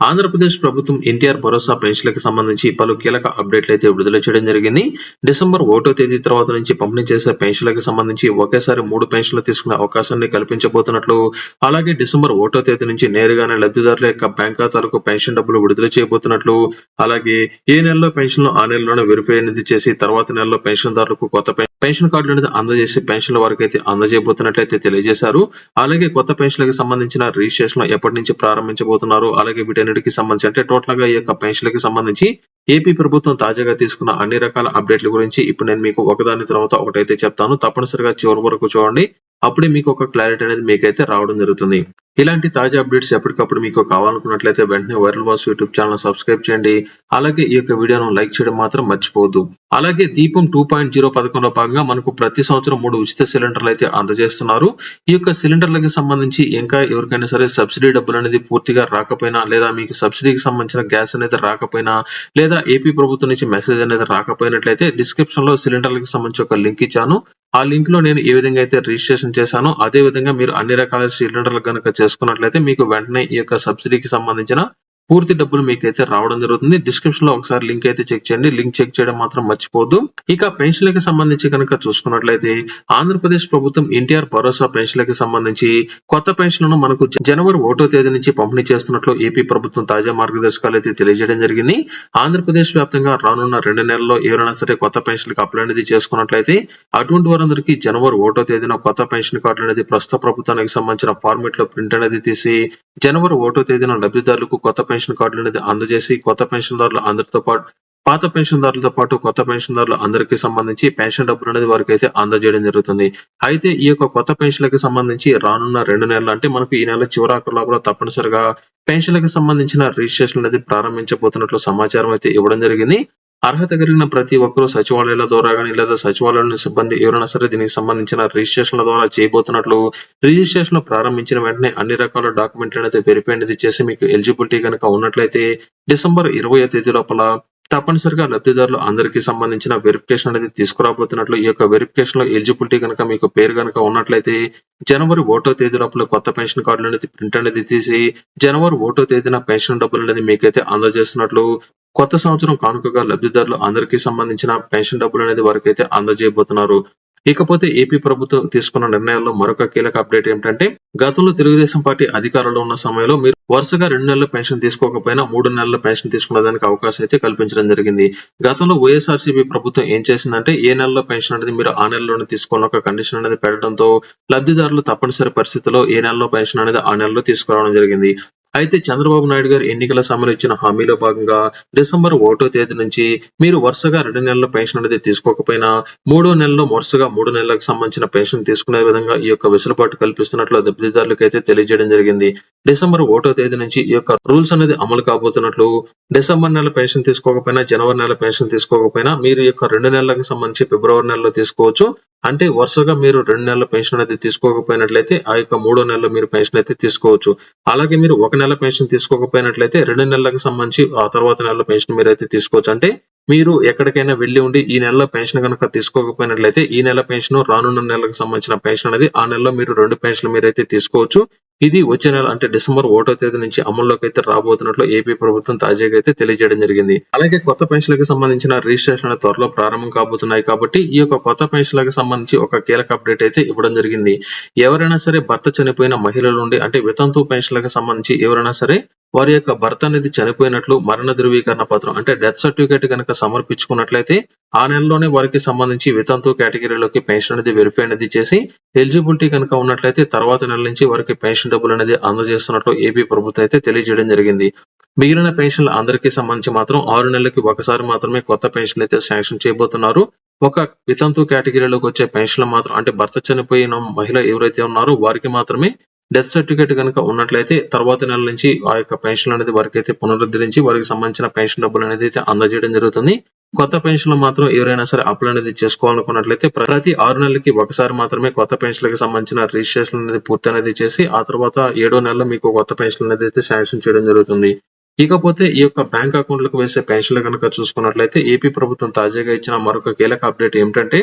ఆంధ్రప్రదేశ్ ప్రభుత్వం ఎన్టీఆర్ భరోసా పెన్షన్లకు సంబంధించి పలు కీలక అప్డేట్లు అయితే విడుదల చేయడం జరిగింది. డిసెంబర్ ఒకటో తేదీ తర్వాత నుంచి పంపిణీ చేసే పెన్షన్లకు సంబంధించి ఒకేసారి మూడు పెన్షన్లు తీసుకునే అవకాశాన్ని కల్పించబోతున్నట్లు అలాగే డిసెంబర్ ఒకటో తేదీ నుంచి నేరుగానే లబ్ధిదారుల యొక్క బ్యాంక్ ఖాతాలకు పెన్షన్ డబ్బులు విడుదల చేయబోతున్నట్లు అలాగే ఏ నెలలో పెన్షన్లు ఆ నెలలోనే వెరిఫై అనేది చేసి తర్వాత నెలలో పెన్షన్దారులకు కొత్త పెన్షన్ కార్డులు అనేది అందజేసి పెన్షన్ల వరకు అయితే అందజేయబోతున్నట్లయితే తెలియజేశారు. అలాగే కొత్త పెన్షన్లకు సంబంధించిన రిజిస్ట్రేషన్ ఎప్పటి నుంచి ప్రారంభించబోతున్నారు అలాగే వీటన్నిటికి సంబంధించి అంటే టోటల్గా ఈ యొక్క పెన్షన్లకి సంబంధించి ఏపీ ప్రభుత్వం తాజాగా తీసుకున్న అన్ని రకాల అప్డేట్ల గురించి ఇప్పుడు నేను మీకు ఒకదాని తర్వాత ఒకటైతే చెప్తాను. తప్పనిసరిగా చివరి వరకు చూడండి. అప్పుడే మీకు ఒక క్లారిటీ అనేది మీకైతే రావడం జరుగుతుంది. ఇలాంటి తాజా అప్డేట్స్ ఎప్పటికప్పుడు మీకు కావాలనుకున్నట్లయితే వెంటనే వైరల్ వాస్ యూట్యూబ్ ఛానల్ సబ్స్క్రైబ్ చేయండి. అలాగే ఈ యొక్క వీడియోను లైక్ చేయడం మాత్రం మర్చిపోవద్దు. అలాగే దీపం టూ పాయింట్ జీరో పథకంలో భాగంగా మనకు ప్రతి సంవత్సరం మూడు ఉచిత సిలిండర్లు అయితే అందజేస్తున్నారు. ఈ యొక్క సిలిండర్లకు సంబంధించి ఇంకా ఎవరికైనా సరే సబ్సిడీ డబ్బులు అనేది పూర్తిగా రాకపోయినా లేదా మీకు సబ్సిడీకి సంబంధించిన గ్యాస్ అనేది రాకపోయినా లేదా ఏపీ ప్రభుత్వం నుంచి మెసేజ్ అనేది రాకపోయినట్లయితే డిస్క్రిప్షన్లో సిలిండర్లకు సంబంధించి ఒక లింక్ ఇచ్చాను. ఆ లింక్లో నేను ఏ విధంగా అయితే రిజిస్ట్రేషన్ చేశానో అదే విధంగా మీరు అన్ని రకాల సిలిండర్లు కనుక చేసుకున్నట్లయితే మీకు వెంటనే ఈ యొక్క సబ్సిడీకి సంబంధించిన పూర్తి డబ్బులు మీకైతే రావడం జరుగుతుంది. డిస్క్రిప్షన్లో ఒకసారి లింక్ అయితే చెక్ చేయండి. లింక్ చెక్ చేయడం మాత్రం మర్చిపోవద్దు. ఇక పెన్షన్లకు సంబంధించి కనుక చూసుకున్నట్లయితే ఆంధ్రప్రదేశ్ ప్రభుత్వం ఎన్టీఆర్ భరోసా పెన్షన్లకు సంబంధించి కొత్త పెన్షన్లను మనకు జనవరి ఒకటో తేదీ నుంచి పంపిణీ చేస్తున్నట్లు ఏపీ ప్రభుత్వం తాజా మార్గదర్శకాలు అయితే తెలియజేయడం జరిగింది. ఆంధ్రప్రదేశ్ వ్యాప్తంగా రానున్న రెండు నెలల్లో ఎవరైనా సరే కొత్త పెన్షన్లకు అప్లై అనేది చేసుకున్నట్లయితే అటువంటి వారందరికీ జనవరి ఒకటో తేదీన కొత్త పెన్షన్ కార్డులు అనేది ప్రస్తుత ప్రభుత్వానికి సంబంధించిన ఫార్మేట్లో ప్రింట్ అనేది తీసి జనవరి ఒకటో తేదీన లబ్ధిదారులకు కొత్త పెన్షన్ కార్డులు అనేది అందజేసి కొత్త పెన్షన్దారులు అందరితో పాటు పాత పెన్షన్దారులతో పాటు కొత్త పెన్షన్దారులు అందరికీ సంబంధించి పెన్షన్ డబ్బులు అనేది వారికి అయితే అందజేయడం జరుగుతుంది. అయితే ఈ యొక్క కొత్త పెన్షన్లకు సంబంధించి రానున్న రెండు నెలలు అంటే మనకు ఈ నెల చివరాకు లోపల తప్పనిసరిగా పెన్షన్లకు సంబంధించిన రిజిస్ట్రేషన్ అనేది ప్రారంభించబోతున్నట్లు సమాచారం అయితే ఇవ్వడం జరిగింది. అర్హత కలిగిన ప్రతి ఒక్కరూ సచివాలయాల ద్వారా కానీ లేదా సచివాలయంలో సిబ్బంది ఎవరైనా సరే దీనికి సంబంధించిన రిజిస్ట్రేషన్ల ద్వారా చేయబోతున్నట్లు రిజిస్ట్రేషన్ ప్రారంభించిన వెంటనే అన్ని రకాల డాక్యుమెంట్లు అనేది వెరిఫై అనేది చేసి మీకు ఎలిజిబిలిటీ కనుక ఉన్నట్లయితే డిసెంబర్ ఇరవై తేదీ లోపల తప్పనిసరిగా లబ్ధిదారులు అందరికీ సంబంధించిన వెరిఫికేషన్ అనేది తీసుకురాబోతున్నట్లు ఈ యొక్క వెరిఫికేషన్లో ఎలిజిబిలిటీ కనుక మీకు పేరు కనుక ఉన్నట్లయితే జనవరి ఒకటో తేదీ లోపల కొత్త పెన్షన్ కార్డులు అనేది ప్రింట్ అనేది తీసి జనవరి ఒకటో తేదీన పెన్షన్ డబ్బులు అనేది మీకైతే అందజేస్తున్నట్లు కొత్త సంవత్సరం కానుకగా లబ్ధిదారులు అందరికీ సంబంధించిన పెన్షన్ డబ్బులు అనేది వారికి అయితే అందజేయబోతున్నారు. ఇకపోతే ఏపీ ప్రభుత్వం తీసుకున్న నిర్ణయాల్లో మరొక కీలక అప్డేట్ ఏమిటంటే గతంలో తెలుగుదేశం పార్టీ అధికారంలో ఉన్న సమయంలో మీరు వరుసగా రెండు నెలల పెన్షన్ తీసుకోకపోయినా మూడు నెలల పెన్షన్ తీసుకునేదానికి అవకాశం అయితే కల్పించడం జరిగింది. గతంలో వైఎస్ఆర్సీపీ ప్రభుత్వం ఏం చేసిందంటే ఏ నెలలో పెన్షన్ అనేది మీరు ఆ నెలలోనే తీసుకున్న ఒక కండిషన్ అనేది పెట్టడంతో లబ్ధిదారులు తప్పనిసరి పరిస్థితిలో ఏ నెలలో పెన్షన్ అనేది ఆ నెలలో తీసుకురావడం జరిగింది. అయితే చంద్రబాబు నాయుడు గారు ఎన్నికల సమయంలో ఇచ్చిన హామీలో భాగంగా డిసెంబర్ ఒకటో తేదీ నుంచి మీరు వరుసగా రెండు నెలల పెన్షన్ అనేది తీసుకోకపోయినా మూడో నెలలో వరుసగా మూడు నెలలకు సంబంధించిన పెన్షన్ తీసుకునే విధంగా ఈ యొక్క వెసులుబాటు కల్పిస్తున్నట్లు లబ్ధిదారులకు అయితే తెలియజేయడం జరిగింది. డిసెంబర్ ఒకటో తేదీ నుంచి ఈ యొక్క రూల్స్ అనేది అమలు కాబోతున్నట్లు డిసెంబర్ నెల పెన్షన్ తీసుకోకపోయినా జనవరి నెల పెన్షన్ తీసుకోకపోయినా మీరు ఈ యొక్క రెండు నెలలకు సంబంధించి ఫిబ్రవరి నెలలో తీసుకోవచ్చు. అంటే వరుసగా మీరు రెండు నెలల పెన్షన్ అనేది తీసుకోకపోయినట్లయితే ఆ యొక్క మూడో నెలలో మీరు పెన్షన్ అయితే తీసుకోవచ్చు. అలాగే మీరు ఒక నెల పెన్షన్ తీసుకోకపోయినట్లయితే రెండు నెలలకు సంబంధించి ఆ తర్వాత నెల పెన్షన్ మీరు అయితే తీసుకోవచ్చు. అంటే మీరు ఎక్కడికైనా వెళ్ళి ఉండి ఈ నెలలో పెన్షన్ కనుక తీసుకోకపోయినట్లయితే ఈ నెల పెన్షన్ రానున్న నెలకు సంబంధించిన పెన్షన్ అనేది ఆ నెలలో మీరు రెండు పెన్షన్లు మీరైతే తీసుకోవచ్చు. ఇది వచ్చే నెల అంటే డిసెంబర్ ఒకటో తేదీ నుంచి అమల్లోకి అయితే రాబోతున్నట్లు ఏపీ ప్రభుత్వం తాజాగా అయితే తెలియజేయడం జరిగింది. అలాగే కొత్త పెన్షన్లకు సంబంధించిన రిజిస్ట్రేషన్ త్వరలో ప్రారంభం కాబోతున్నాయి కాబట్టి ఈ యొక్క కొత్త పెన్షన్లకు సంబంధించి ఒక కీలక అప్డేట్ అయితే ఇవ్వడం జరిగింది. ఎవరైనా సరే భర్త చనిపోయిన మహిళలు నుండి అంటే వితంతు పెన్షన్లకు సంబంధించి ఎవరైనా సరే వారి యొక్క భర్త అనేది చనిపోయినట్లు మరణ ధృవీకరణ పత్రం అంటే డెత్ సర్టిఫికేట్ కనుక సమర్పించుకున్నట్లయితే ఆ నెలలోనే వారికి సంబంధించి వితంతు కేటగిరీలోకి పెన్షన్ అనేది వెరిఫై అనేది చేసి ఎలిజిబిలిటీ కనుక ఉన్నట్లయితే తర్వాత నెల నుంచి వారికి పెన్షన్ డబ్బులు అనేది అందజేస్తున్నట్లు ఏపీ ప్రభుత్వం అయితే తెలియజేయడం జరిగింది. మిగిలిన పెన్షన్లు అందరికీ సంబంధించి మాత్రం ఆరు నెలలకి ఒకసారి మాత్రమే కొత్త పెన్షన్ అయితే శాంక్షన్ చేయబోతున్నారు. ఒక వితంతు కేటగిరీలోకి వచ్చే పెన్షన్లు మాత్రం అంటే భర్త చనిపోయిన మహిళ ఎవరైతే ఉన్నారో వారికి మాత్రమే డెత్ సర్టిఫికేట్ కనుక ఉన్నట్లయితే తర్వాత నెల నుంచి ఆ యొక్క పెన్షన్ అనేది వారికి అయితే పునరుద్ధరించి వారికి సంబంధించిన పెన్షన్ డబ్బులు అనేది అయితే అందజేయడం జరుగుతుంది. కొత్త పెన్షన్లు మాత్రం ఎవరైనా సరే అప్లై అనేది చేసుకోవాలనుకున్నట్లయితే ప్రతి ఆరు నెలలకి ఒకసారి మాత్రమే కొత్త పెన్షన్లకు సంబంధించిన రిజిస్ట్రేషన్ అనేది పూర్తి అనేది చేసి ఆ తర్వాత ఏడో నెలలో మీకు కొత్త పెన్షన్ అనేది అయితే శాంక్షన్ చేయడం జరుగుతుంది. ఇకపోతే ఈ యొక్క బ్యాంక్ అకౌంట్లకు వేసే పెన్షన్లు కనుక చూసుకున్నట్లయితే ఏపీ ప్రభుత్వం తాజాగా ఇచ్చిన మరొక కీలక అప్డేట్ ఏమిటంటే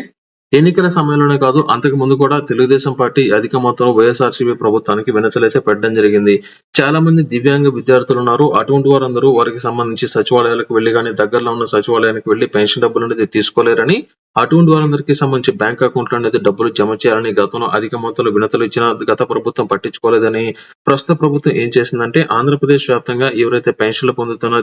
ఎన్నికల సమయంలోనే కాదు అంతకు ముందు కూడా తెలుగుదేశం పార్టీ అధిక మొత్తంలో వైఎస్ఆర్సీపీ ప్రభుత్వానికి వినతులైతే పెట్టడం జరిగింది. చాలా మంది దివ్యాంగ విద్యార్థులు ఉన్నారు. అటువంటి వారందరూ వారికి సంబంధించి సచివాలయాలకు వెళ్ళి కానీ దగ్గరలో ఉన్న సచివాలయానికి వెళ్ళి పెన్షన్ డబ్బులు అనేది తీసుకోలేరని అటువంటి వారందరికీ సంబంధించి బ్యాంక్ అకౌంట్లో అనేది డబ్బులు జమ చేయాలని గతంలో అధిక మొత్తంలో వినతులు ఇచ్చిన గత ప్రభుత్వం పట్టించుకోలేదని ప్రస్తుత ప్రభుత్వం ఏం చేసిందంటే ఆంధ్రప్రదేశ్ వ్యాప్తంగా ఎవరైతే పెన్షన్లు పొందుతున్న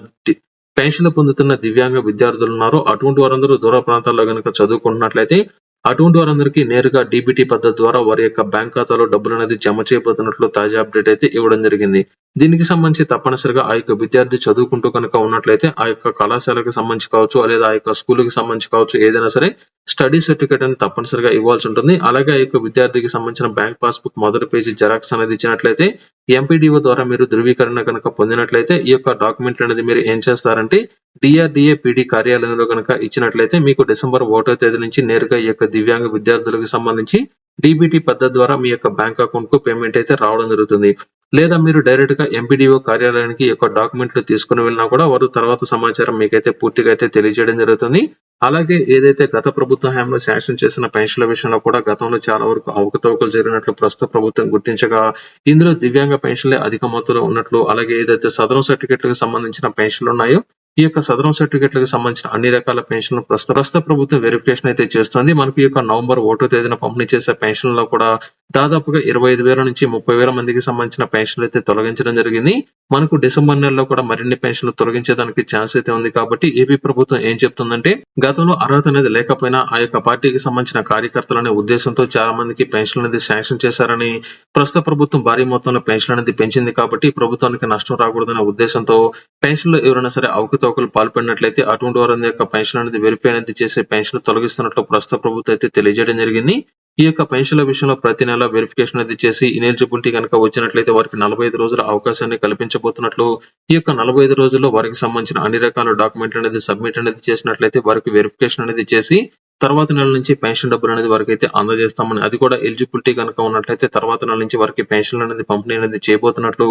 పెన్షన్లు పొందుతున్న దివ్యాంగ విద్యార్థులు ఉన్నారో అటువంటి వారందరూ దూర ప్రాంతాల్లో గనుక చదువుకుంటున్నట్లయితే అటువంటి వారందరికీ నేరుగా డీబీటీ పద్ధతి ద్వారా వారి యొక్క బ్యాంక్ ఖాతాలో డబ్బులు అనేది జమ చేయబోతున్నట్లు తాజా అప్డేట్ అయితే ఇవ్వడం జరిగింది. దీనికి సంబంధించి తప్పనిసరిగా ఆ యొక్క విద్యార్థి చదువుకుంటూ కనుక ఉన్నట్లయితే ఆ యొక్క కళాశాలకు సంబంధించి కావచ్చు లేదా ఆ యొక్క స్కూల్కి సంబంధించి కావచ్చు ఏదైనా సరే స్టడీ సర్టిఫికేట్ అనేది తప్పనిసరిగా ఇవ్వాల్సి ఉంటుంది. అలాగే ఆ యొక్క విద్యార్థికి సంబంధించిన బ్యాంక్ పాస్బుక్ మొదటి పేజీ జెరాక్స్ అనేది ఇచ్చినట్లయితే ఎంపీడీఓ ద్వారా మీరు ధృవీకరణ కనుక పొందినట్లయితే ఈ యొక్క డాక్యుమెంట్లు అనేది మీరు ఏం చేస్తారంటే డిఆర్డిఏ పీడీ కార్యాలయంలో కనుక ఇచ్చినట్లయితే మీకు డిసెంబర్ ఒకటో తేదీ నుంచి నేరుగా ఈ యొక్క దివ్యాంగ విద్యార్థులకు సంబంధించి డీబీటీ పద్ధతి ద్వారా మీ యొక్క బ్యాంక్ అకౌంట్కు పేమెంట్ అయితే రావడం జరుగుతుంది. లేదా మీరు డైరెక్ట్గా ఎంపీడీఓ కార్యాలయానికి యొక్క డాక్యుమెంట్లు తీసుకుని వెళ్ళినా కూడా వారు తర్వాత సమాచారం మీకైతే పూర్తిగా అయితే తెలియజేయడం జరుగుతుంది. అలాగే ఏదైతే గత ప్రభుత్వ హయాంలో శాంక్షన్ చేసిన పెన్షన్ల విషయంలో కూడా గతంలో చాలా వరకు అవకతవకలు జరిగినట్లు ప్రస్తుత ప్రభుత్వం గుర్తించగా ఇందులో దివ్యాంగ పెన్షన్లే అధిక మొత్తంలో ఉన్నట్లు అలాగే ఏదైతే సదరం సర్టిఫికెట్లకు సంబంధించిన పెన్షన్లు ఉన్నాయో ఈ యొక్క సదరం సర్టిఫికెట్లకు సంబంధించిన అన్ని రకాల పెన్షన్లు ప్రస్తుత ప్రస్తుత ప్రభుత్వం వెరిఫికేషన్ అయితే చేస్తుంది. మనకి ఈ యొక్క నవంబర్ ఒకటో తేదీన పంపిణీ చేసే పెన్షన్లో కూడా దాదాపుగా ఇరవై ఐదు వేల నుంచి ముప్పై వేల మందికి సంబంధించిన పెన్షన్లు అయితే తొలగించడం జరిగింది. మనకు డిసెంబర్ నెలలో కూడా మరిన్ని పెన్షన్లు తొలగించేదానికి ఛాన్స్ అయితే ఉంది కాబట్టి ఏపీ ప్రభుత్వం ఏం చెప్తుందంటే గతంలో అర్హత అనేది లేకపోయినా ఆ యొక్క పార్టీకి సంబంధించిన కార్యకర్తలనే ఉద్దేశంతో చాలా మందికి పెన్షన్ అనేది శాంక్షన్ చేశారని ప్రస్తుత ప్రభుత్వం భారీ మొత్తంలో పెన్షన్ అనేది పెంచింది కాబట్టి ప్రభుత్వానికి నష్టం రాకూడదనే ఉద్దేశంతో పెన్షన్లో ఎవరైనా సరే అవకతవకలు పాల్పడినట్లయితే అటువంటి వారి యొక్క పెన్షన్ అనేది వెరిఫై అనేది చేసే పెన్షన్ తొలగిస్తున్నట్లు ప్రస్తుత ప్రభుత్వం అయితే తెలియజేయడం జరిగింది. ఈ యొక్క పెన్షన్ల విషయంలో ప్రతి నెల వెరిఫికేషన్ అనేది చేసి ఇనెలిజిబిలిటీ కనుక వచ్చినట్లయితే వారికి నలభై ఐదు రోజుల అవకాశాన్ని కల్పించబోతున్నట్లు ఈ యొక్క నలభై ఐదు రోజుల్లో వారికి సంబంధించిన అన్ని రకాల డాక్యుమెంట్లు అనేది సబ్మిట్ అనేది చేసినట్లయితే వారికి వెరిఫికేషన్ అనేది చేసి తర్వాత నెల నుంచి పెన్షన్ డబ్బులు అనేది వారికి అయితే అందజేస్తామని అది కూడా ఎలిజిబిలిటీ కనుక ఉన్నట్లయితే తర్వాత నెల నుంచి వారికి పెన్షన్ అనేది పంపిణీ అనేది చేయబోతున్నట్లు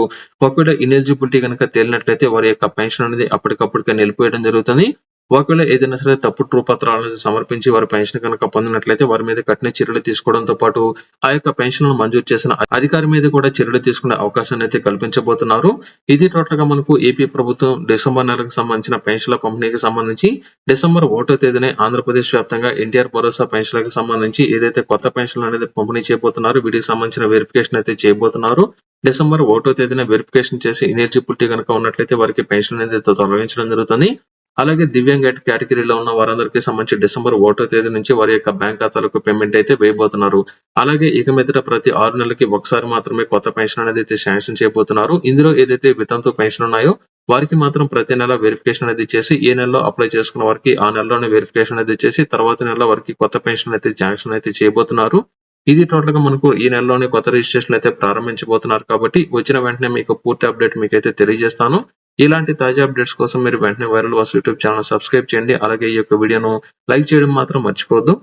ఒకవేళ ఇనెలిజిబిలిటీ కనుక తేలినట్లయితే వారి యొక్క పెన్షన్ అనేది అప్పటికప్పుడు నిలిపివేయడం జరుగుతుంది. ఒకవేళ ఏదైనా సరే తప్పుడు ధృవపత్రాలు సమర్పించి వారి పెన్షన్ కనుక పొందినట్లయితే వారి మీద కఠిన చర్యలు తీసుకోవడంతో పాటు ఆ యొక్క పెన్షన్ మంజూరు చేసిన అధికారి మీద కూడా చర్యలు తీసుకునే అవకాశాన్ని అయితే కల్పించబోతున్నారు. ఇది టోటల్గా మనకు ఏపీ ప్రభుత్వం డిసెంబర్ నెలకు సంబంధించిన పెన్షన్ల పంపిణీకి సంబంధించి డిసెంబర్ ఒకటో తేదీనే ఆంధ్రప్రదేశ్ వ్యాప్తంగా ఎన్టీఆర్ భరోసా పెన్షన్లకు సంబంధించి ఏదైతే కొత్త పెన్షన్లు అనేది పంపిణీ చేయబోతున్నారు వీటికి సంబంధించిన వెరిఫికేషన్ అయితే చేయబోతున్నారు. డిసెంబర్ ఒకటో తేదీన వెరిఫికేషన్ చేసి ఇనెలిజిబిలిటీ కనుక ఉన్నట్లయితే వారికి పెన్షన్ అనేది తొలగించడం జరుగుతుంది. అలాగే దివ్యాంగ కేటగిరీలో ఉన్న వారందరికీ సంబంధించి డిసెంబర్ ఒకటో తేదీ నుంచి వారి యొక్క బ్యాంక్ ఖాతాలకు పేమెంట్ అయితే వేయబోతున్నారు. అలాగే ఇక మీదట ప్రతి ఆరు నెలలకి ఒకసారి మాత్రమే కొత్త పెన్షన్ అనేది అయితే శాంక్షన్ చేయబోతున్నారు. ఇందులో ఏదైతే వితంతు పెన్షన్ ఉన్నాయో వారికి మాత్రం ప్రతి నెల వెరిఫికేషన్ అనేది చేసి ఏ నెలలో అప్లై చేసుకున్న వారికి ఆ నెలలోనే వెరిఫికేషన్ అనేది చేసి తర్వాత నెల వారికి కొత్త పెన్షన్ అయితే శాంక్షన్ అయితే చేయబోతున్నారు. ఇది టోటల్గా మనకు ఈ నెలలోనే కొత్త రిజిస్ట్రేషన్ అయితే ప్రారంభించబోతున్నారు కాబట్టి వచ్చిన వెంటనే మీకు పూర్తి అప్డేట్ మీకైతే తెలియజేస్తాను. ఇలాంటి తాజా అప్డేట్స్ కోసం మీరు వెంటనే వైరల్ వాస్ యూట్యూబ్ ఛానల్ సబ్స్క్రైబ్ చేయండి. అలాగే ఈ యొక్క వీడియోను లైక్ చేయడం మాత్రం మర్చిపోవద్దు.